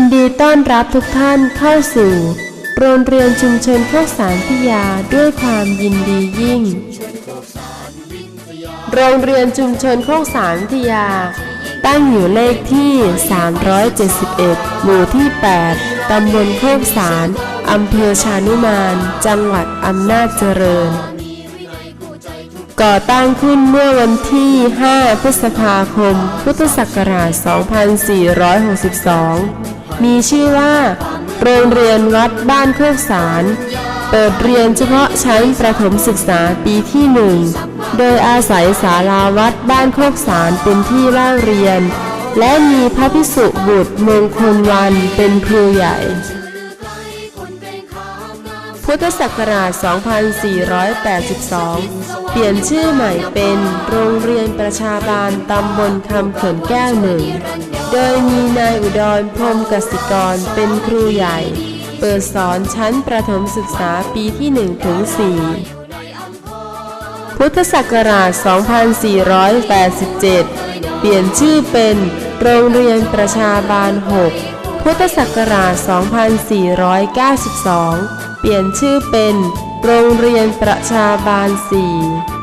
ยินดีต้อนรับทุกท่านเข้าสู่โรงเรียนชุมชนโคกสารพิยาด้วยความยินดียิ่ง โรงเรียนชุมชนโคกสารพิยา ตั้งอยู่เลขที่ 371 หมู่ที่ 8 ตำบลโคกสารอำเภอชานุมาน จังหวัดอำนาจเจริญ ก่อตั้งขึ้นเมื่อวันที่ 5 พฤษภาคม พุทธศักราช 2462 มีชื่อว่า โรงเรียนวัดบ้านโคกสาร เปิดเรียนเฉพาะชั้นประถมศึกษาปีที่หนึ่ง โดยอาศัยศาลาวัดบ้านโคกสารเป็นที่เล่าเรียน และมีพระพิสุบุตรมงคลวันเป็นครูใหญ่ พุทธศักราช 2482 เปลี่ยนชื่อใหม่เป็นโรงเรียนประชาบาลตำบลคำเขินแก้วหนึ่ง โดยมีนายอุดรพรมกสิกรเป็นครูใหญ่ เปิดสอนชั้นประถมศึกษาปีที่1ถึง4พุทธศักราช 2487 เปลี่ยนชื่อเป็นโรงเรียนประชาบาล 6 พุทธศักราช 2492 เปลี่ยนชื่อเป็นโรงเรียนประชาบาล 4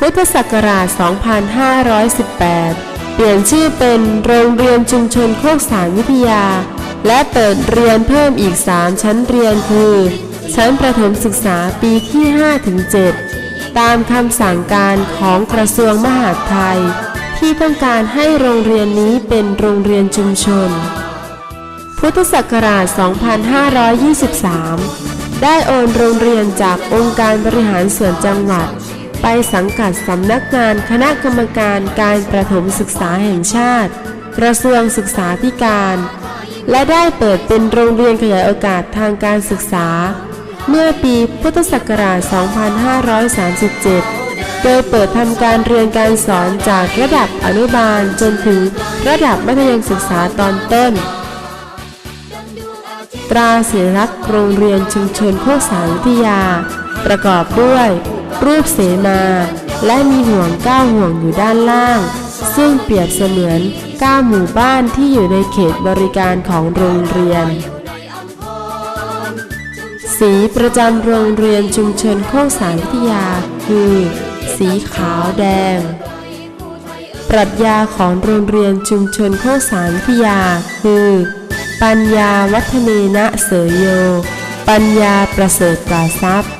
พุทธศักราช 2518 เปลี่ยนชื่อเป็นโรงเรียนชุมชนโคกสารวิทยา และเปิดเรียนเพิ่มอีก 3 ชั้นเรียนคือ ชั้นประถมศึกษาปีที่ 5-7 ตามคำสั่งการของกระทรวงมหาดไทย ที่ต้องการให้โรงเรียนนี้เป็นโรงเรียนชุมชน พุทธศักราช 2523 ได้โอนโรงเรียนจากองค์การบริหารส่วนจังหวัด ไปสังกัดสำนักงานคณะกรรมการการประถมศึกษาแห่งชาติ กระทรวงศึกษาธิการ และได้เปิดเป็นโรงเรียนขยายโอกาสทางการศึกษา เมื่อปีพุทธศักราช 2537 โดยเปิดทำการเรียนการสอนจากระดับอนุบาลจนถึงระดับมัธยมศึกษาตอนต้น ตราสัญลักษณ์โรงเรียนชุมชนโคกสาวิทยา ประกอบด้วย รูปเสนา และมีห่วงก้าห่วงอยู่ด้านล่าง ซึ่งเปรียบเสมือนก้าหมู่บ้านที่อยู่ในเขตบริการของโรงเรียน สีประจำโรงเรียนชุมชนโคกสารวิทยา คือ สีขาวแดง ปรัชญาของโรงเรียนชุมชนโคกสารวิทยา คือ ปัญญาวัฒเนนะเสยโย ปัญญาประเสริฐกว่าทรัพย์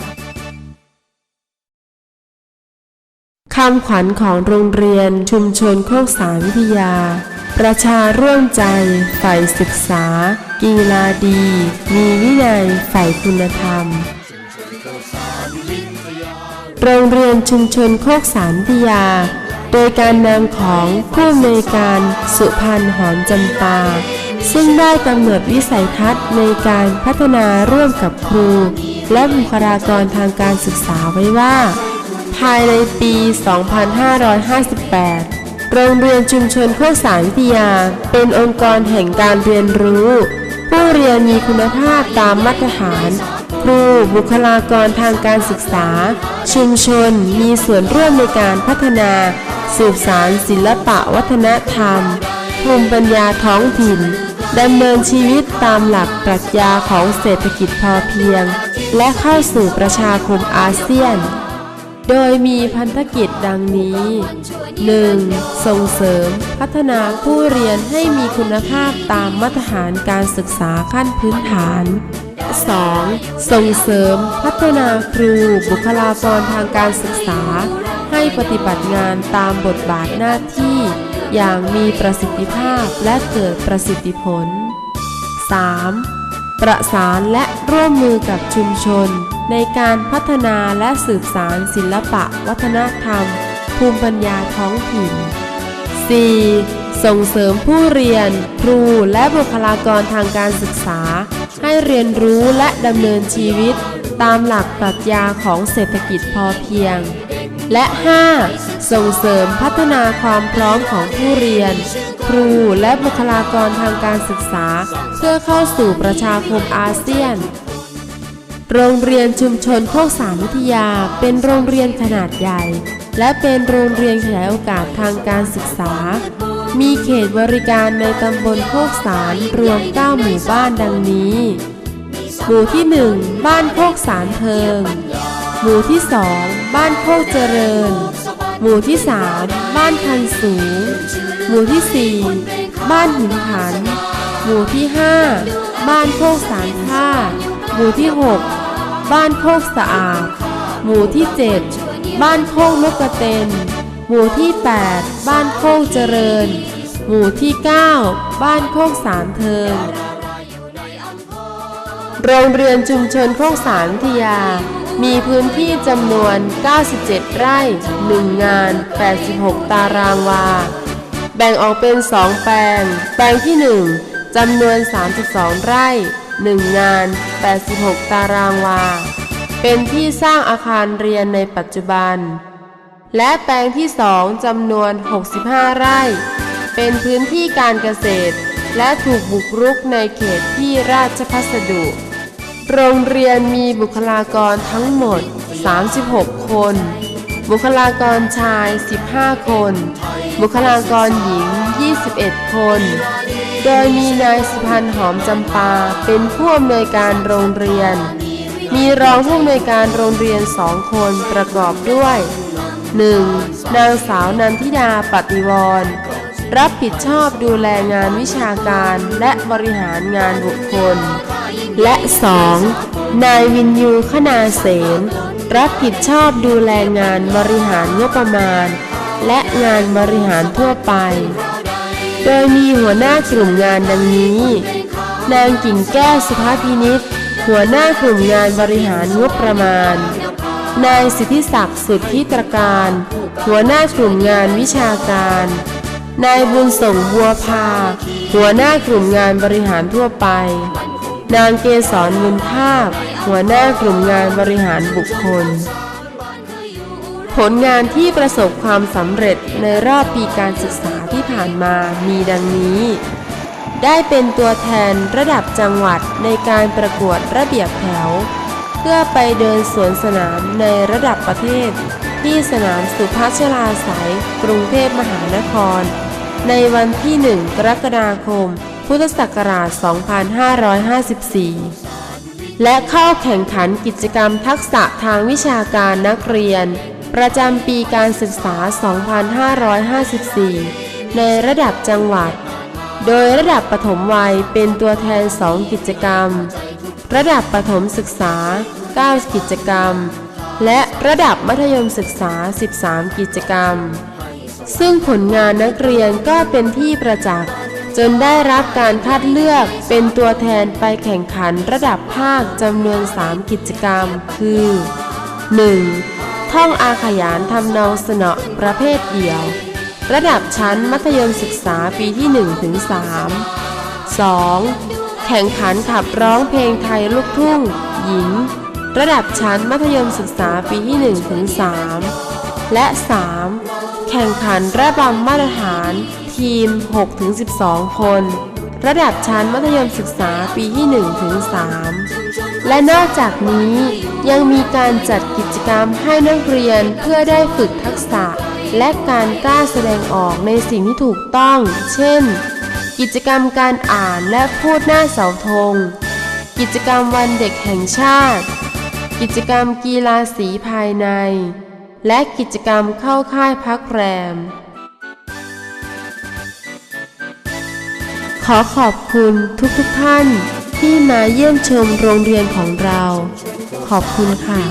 คำขวัญของโรงเรียนชุมชนโคกสารวิทยา ประชาร่วมใจใฝ่ศึกษา กีฬาดี มีวินัยใฝ่คุณธรรม โรงเรียนชุมชนโคกสารวิทยา โดยการนำของผู้อำนวยการสุพันธ์หอมจำปา ซึ่งได้กำหนดวิสัยทัศน์ในการพัฒนาร่วมกับครู และบุคลากรทางการศึกษาไว้ว่า ภายในปี 2558 โรงเรียนชุมชนโคกสารวิทยา เป็นองค์กรแห่งการเรียนรู้ ผู้เรียนมีคุณภาพตามมาตรฐาน ครูบุคลากรทางการศึกษา ชุมชนมีส่วนร่วมในการพัฒนา สืบสารศิลปะวัฒนธรรม ภูมิปัญญาท้องถิ่นดำเนินชีวิตตามหลักปรัชญาของเศรษฐกิจพอเพียง และเข้าสู่ประชาคมอาเซียน โดยมีพันธกิจดังนี้ 1. ส่งเสริม พัฒนาผู้เรียนให้มีคุณภาพตามมาตรฐานการศึกษาขั้นพื้นฐาน 2. ส่งเสริม พัฒนาครู บุคลากรทางการศึกษา ให้ปฏิบัติงานตามบทบาทหน้าที่ อย่างมีประสิทธิภาพและเกิดประสิทธิผล 3. ประสานและร่วมมือกับชุมชน ในการพัฒนาและสืบสารศิลปะ วัฒนธรรม ภูมิปัญญาท้องถิ่น 4. ส่งเสริมผู้เรียน ครูและบุคลากรทางการศึกษา ให้เรียนรู้และดำเนินชีวิต ตามหลักปรัชญาของเศรษฐกิจพอเพียง และ 5. ส่งเสริมพัฒนาความพร้อมของผู้เรียน ครูและบุคลากรทางการศึกษา เพื่อเข้าสู่ประชาคมอาเซียน โรงเรียนชุมชนโคกสารวิทยา เป็นโรงเรียนขนาดใหญ่ และเป็นโรงเรียนขยายโอกาสทางการศึกษา มีเขตบริการในตำบลโคกสารรวม 9 หมู่บ้านดังนี้ หมู่ที่ 1 บ้านโคกสารเพิง หมู่ที่ 2 บ้านโคกเจริญ หมู่ที่ 3 บ้านคันสูง หมู่ที่ 4 บ้านหินขัน หมู่ที่ 5 บ้านโคกสารท่า หมู่ที่ 6 บ้านโคกสะอาด หมู่ที่ 7 บ้านโคกนกกระเต็นหมู่ที่ 8 บ้านโคกเจริญ หมู่ที่ 9 บ้านโคกสารเทิง โรงเรียนชุมชนโคกสารทยา มีพื้นที่จำนวน 97 ไร่ 1 งาน 86 ตารางวา แบ่งออกเป็น 2 แปลง แปลงที่ 1จำนวน 32 ไร่ 1 งาน 86 ตารางวา เป็นที่สร้างอาคารเรียนในปัจจุบัน และแปลงที่2จำนวน 65 ไร่ เป็นพื้นที่การเกษตร และถูกบุกรุกในเขตที่ราชพัสดุ โรงเรียนมีบุคลากรทั้งหมด 36 คน บุคลากรชาย 15 คน บุคลากรหญิง 21 คน โดยมีนายสุพันธ์หอมจำปาเป็นผู้อำนวยการโรงเรียน มีรองผู้อำนวยการโรงเรียนสองคนประกอบด้วย 1. นางสาวนันทิดาปฏิวร รับผิดชอบดูแลงานวิชาการและบริหารงานบุคคล และ 2. นายวินยูขนาเสนรับผิดชอบดูแลงานบริหารงบประมาณ และงานบริหารทั่วไป โดยมีหัวหน้ากลุ่มงานดังนี้ นางกิ่งแก้วสุภาพินิษหัวหน้ากลุ่มงานบริหารงบประมาณ นายสิทธิศักดิ์สุทธิตรการ หัวหน้ากลุ่มงานวิชาการ นายบุญส่งบัวพา หัวหน้ากลุ่มงานบริหารทั่วไป นางเกษรมุนทาบหัวหน้ากลุ่มงานบริหารบุคคล ผลงานที่ประสบความสำเร็จในรอบปีการศึกษาที่ผ่านมามีดังนี้ ได้เป็นตัวแทนระดับจังหวัดในการประกวดระเบียบแถว เพื่อไปเดินสวนสนามในระดับประเทศ ที่สนามสุพัชลาสายกรุงเทพมหานคร ในวันที่ 1 กรกฎาคม พุทธศักราช 2554 และเข้าแข่งขันกิจกรรมทักษะทางวิชาการนักเรียน ประจำปีการศึกษา 2554 ในระดับจังหวัด โดยระดับปฐมวัยเป็นตัวแทน 2 กิจกรรม ระดับประถมศึกษา 9 กิจกรรม และระดับมัธยมศึกษา 13 กิจกรรม ซึ่งผลงานนักเรียนก็เป็นที่ประจักษ์จนได้รับการคัดเลือกเป็นตัวแทนไปแข่งขันระดับภาคจำนวน 3 กิจกรรม คือ 1. ท่องอาขยานทำนองสนอประเภทเดียว ระดับชั้นมัธยมศึกษาปีที่1ถึง3 2. แข่งขันขับร้องเพลงไทยลูกทุ่ง หญิง ระดับชั้นมัธยมศึกษาปีที่1ถึง3และ 3. แข่งขันระบำมาตรฐาน ทีม6ถึง12 คน ระดับชั้นมัธยมศึกษาปีที่1ถึง3 และนอกจากนี้ยังมีการจัดกิจกรรมให้นักเรียนเพื่อได้ฝึกทักษะ และการกล้าแสดงออกในสิ่งที่ถูกต้อง เช่น กิจกรรมการอ่านและพูดหน้าเสาธง กิจกรรมวันเด็กแห่งชาติ กิจกรรมกีฬาสีภายใน และกิจกรรมเข้าค่ายพักแรม ขอขอบคุณทุกๆทท่าน ที่มาเยี่ยมชมโรงเรียนของเรา ขอบคุณค่ะ